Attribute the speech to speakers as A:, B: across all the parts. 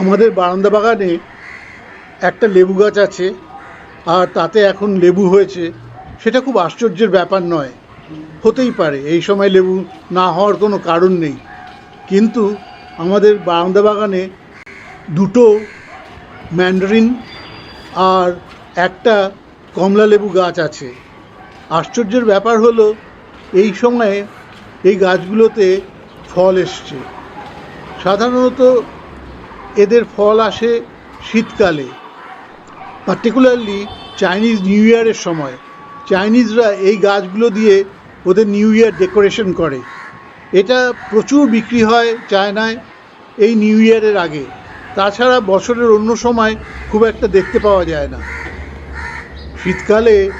A: আমাদের বারান্দা বাগানে একটা লেবু গাছ আছে, আর তাতে এখন লেবু হয়েছে। সেটা খুব আশ্চর্যের ব্যাপার নয়, হতেই পারে। এই সময় লেবু না হওয়ার কোনো কারণ নেই। কিন্তু আমাদের বারান্দা বাগানে দুটো ম্যান্ডারিন আর একটা কমলা লেবু গাছ আছে। আশ্চর্যের ব্যাপার হলো, এই সময়ে এই গাছগুলোতে ফল এসছে। সাধারণত এদের ফল আসে শীতকালে পার্টিকুলারলি চাইনিজ নিউ ইয়ারের সময়। চাইনিজরা এই গাছগুলো দিয়ে ওদের নিউ ইয়ার ডেকোরেশন করে। এটা প্রচুর বিক্রি হয় চায়নায় এই নিউ ইয়ারের আগে। তাছাড়া বছরের অন্য সময় খুব একটা দেখতে পাওয়া যায় না। শীতকালে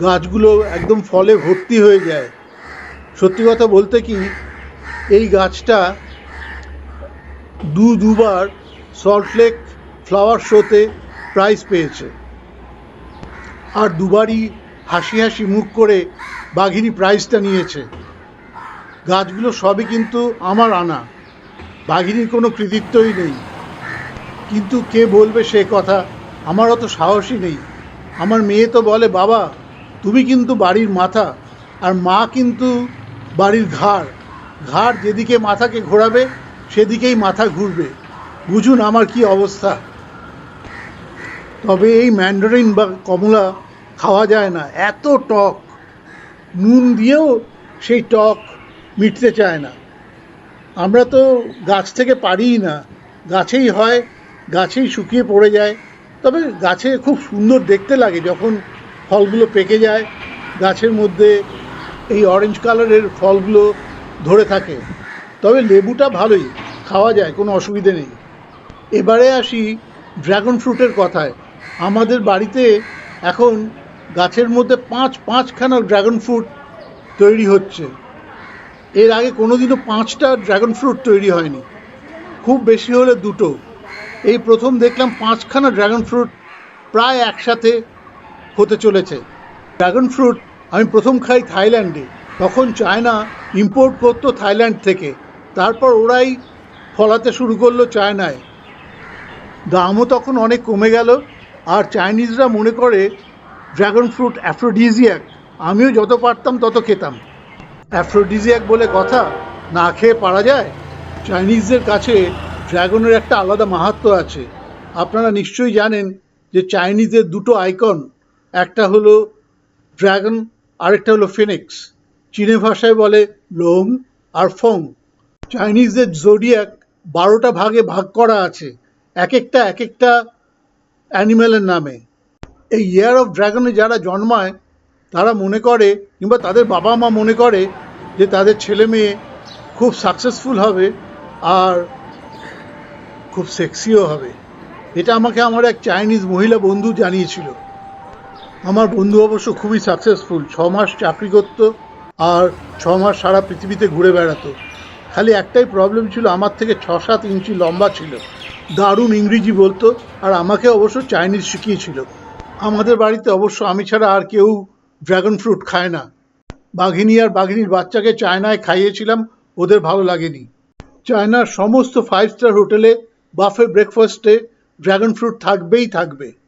A: গাছগুলো একদম ফলে ভর্তি হয়ে যায়। সত্যি কথা বলতে কি, এই গাছটা দু দুবার সল্টলেক ফ্লাওয়ার শোতে প্রাইজ পেয়েছে। আর দুবারই হাসি হাসি মুখ করে বাঘিনী প্রাইজটা নিয়েছে। গাছগুলো সবই কিন্তু আমার আনা। বাঘিনীর কোনো কৃতিত্বই নেই। কিন্তু কে বলবে সে কথা আমার অত সাহসই নেই। আমার মেয়ে তো বলে, বাবা, তুমি কিন্তু বাড়ির মাথা আর মা কিন্তু বাড়ির ঘাড়। ঘাড় যেদিকে মাথাকে ঘোরাবে, সেদিকেই মাথা ঘুরবে। বুঝুন আমার কি অবস্থা। তবে এই ম্যান্ডারিন বা কমলা খাওয়া যায় না, এত টক। নুন দিয়েও সেই টক মিটতে চায় না। আমরা তো গাছ থেকে পারিই না, গাছেই হয়, গাছেই শুকিয়ে পড়ে যায়। তবে গাছে খুব সুন্দর দেখতে লাগে যখন ফলগুলো পেকে যায়, গাছের মধ্যে এই অরেঞ্জ কালারের ফলগুলো ধরে থাকে। তবে লেবুটা ভালোই, খাওয়া যায়, কোনো অসুবিধে নেই। এবারে আসি ড্রাগন ফ্রুটের কথায়। আমাদের বাড়িতে এখন গাছের মধ্যে পাঁচ পাঁচখানা ড্রাগন ফ্রুট তৈরি হচ্ছে। এর আগে কোনো দিনও পাঁচটা ড্রাগন ফ্রুট তৈরি হয়নি। খুব বেশি হলে দুটো। এই প্রথম দেখলাম পাঁচখানা ড্রাগন ফ্রুট প্রায় একসাথে হতে চলেছে। ড্রাগন ফ্রুট আমি প্রথম খাই থাইল্যান্ডে। তখন চায়না ইম্পোর্ট করতো থাইল্যান্ড থেকে। তারপর ওরাই ফলাতে শুরু করল চায়নায়। দামও তখন অনেক কমে গেল। আর চাইনিজরা মনে করে ড্রাগন ফ্রুট অ্যাফ্রোডিজিয়াক। আমিও যত পারতাম তত খেতাম। অ্যাফ্রোডিজিয়াক বলে কথা না খেয়ে পারা যায়? চাইনিজদের কাছে ড্রাগনের একটা আলাদা মাহাত্ম আছে। আপনারা নিশ্চয়ই জানেন যে চাইনিজের দুটো আইকন, একটা হলো ড্রাগন আরেকটা হলো ফিনিক্স। চীনে ভাষায় বলে লোং আর ফং চাইনিজদের জোডিয়াক বারোটা ভাগে ভাগ করা আছে। এক একটা এক একটা অ্যানিম্যালের নামে। এই ইয়ার অফ ড্রাগনে যারা জন্মায়, তারা মনে করে, কিংবা তাদের বাবা মা মনে করে যে তাদের ছেলে মেয়ে খুব সাকসেসফুল হবে আর খুব সেক্সিও হবে। এটা আমাকে আমার এক চাইনিজ মহিলা বন্ধু জানিয়েছিল। আমার বন্ধু অবশ্য খুবই সাকসেসফুল ছ মাস চাকরি করত আর ছ মাস সারা পৃথিবীতে ঘুরে বেড়াতো। খালি একটাই প্রবলেম ছিল, আমার থেকে ছ সাত ইঞ্চি লম্বা ছিল। দারুণ ইংরেজি বলতো আর আমাকে অবশ্য চাইনিজ শিখিয়েছিল। আমাদের বাড়িতে অবশ্য আমি ছাড়া আর কেউ ড্রাগন ফ্রুট খায় না। বাঘিনী আর বাঘিনীর বাচ্চাকে চায়নায় খাইয়েছিলাম, ওদের ভালো লাগেনি। চায়নার সমস্ত ফাইভ স্টার হোটেলে বাফে ব্রেকফাস্টে ড্রাগন ফ্রুট থাকবেই থাকবে।